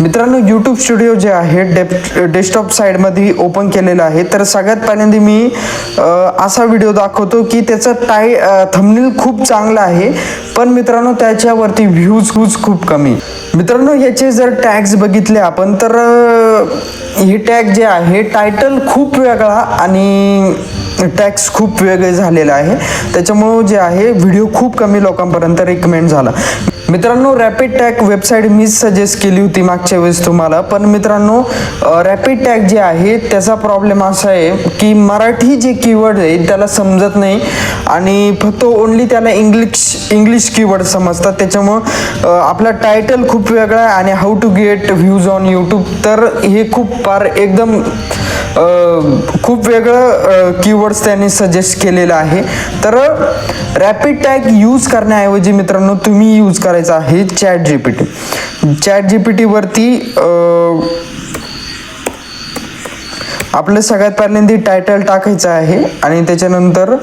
मित्रांनो YouTube studio जे आहे डेप डेस्कटॉप साईडमध्ये ओपन केलेलं आहे. तर सगळ्यात पहिल्यांदा मी असा व्हिडिओ दाखवतो की त्याचं टाय थंबनेल खूप चांगला आहे पण मित्रांनो त्याच्यावरती व्ह्यूज व्ह्यूज खूप कमी. मित्रांनो ह्याचे जर टॅग्स बघितले आपण तर हे टॅग जे आहे टायटल खूप वेगळा आणि टॅक्स खूप वेगळे झालेला आहे. त्याच्यामुळं जे आहे व्हिडिओ खूप कमी लोकांपर्यंत रिकमेंड झाला. मित्रांनो रॅपिड टॅग वेबसाईट मीच सजेस्ट केली होती मागच्या वेळेस तुम्हाला. पण मित्रांनो रॅपिड टॅग जे आहे त्याचा प्रॉब्लेम असा आहे की मराठी जे कीवर्ड आहे त्याला समजत नाही. आणि फक्त ओनली त्याला इंग्लिश इंग्लिश कीवर्ड समजतात. त्याच्यामुळं आपला टायटल खूप वेगळा आहे आणि how to get views on YouTube तर हे खूप फार एकदम खूप वेगळं कीवर्ड्स त्यांनी सजेस्ट केलेलं आहे. तर रॅपिड टॅग यूज करण्याऐवजी मित्रांनो तुम्ही यूज करायचा आहे chat G P T chat G P टीवरती आपलं सगळ्यात पहिल्यांदा टायटल टाकायचं आहे आणि त्याच्यानंतर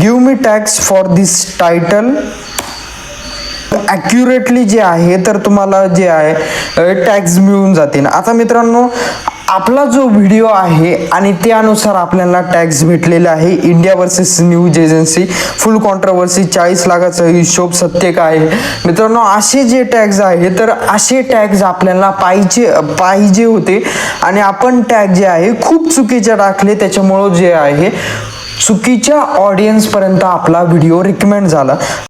give me tags for this title accurately जे आहे तर तुम्हाला जे आहे टॅक्स मिळून जातील. आता मित्रांनो आपला जो व्हिडिओ आहे आणि त्यानुसार आपल्याला टॅक्स भेटलेला आहे. India versus news agency full controversy चाळीस लाखाचा हिशोब सत्य काय आहे. मित्रांनो असे जे टॅक्स आहे तर असे टॅक्स आपल्याला पाहिजे पाहिजे होते. आणि आपण टॅग जे आहे खूप चुकीचे टाकले. त्याच्यामुळं जे आहे चुकीच्या ऑडियन्सपर्यंत आपला व्हिडिओ रिकमेंड झाला.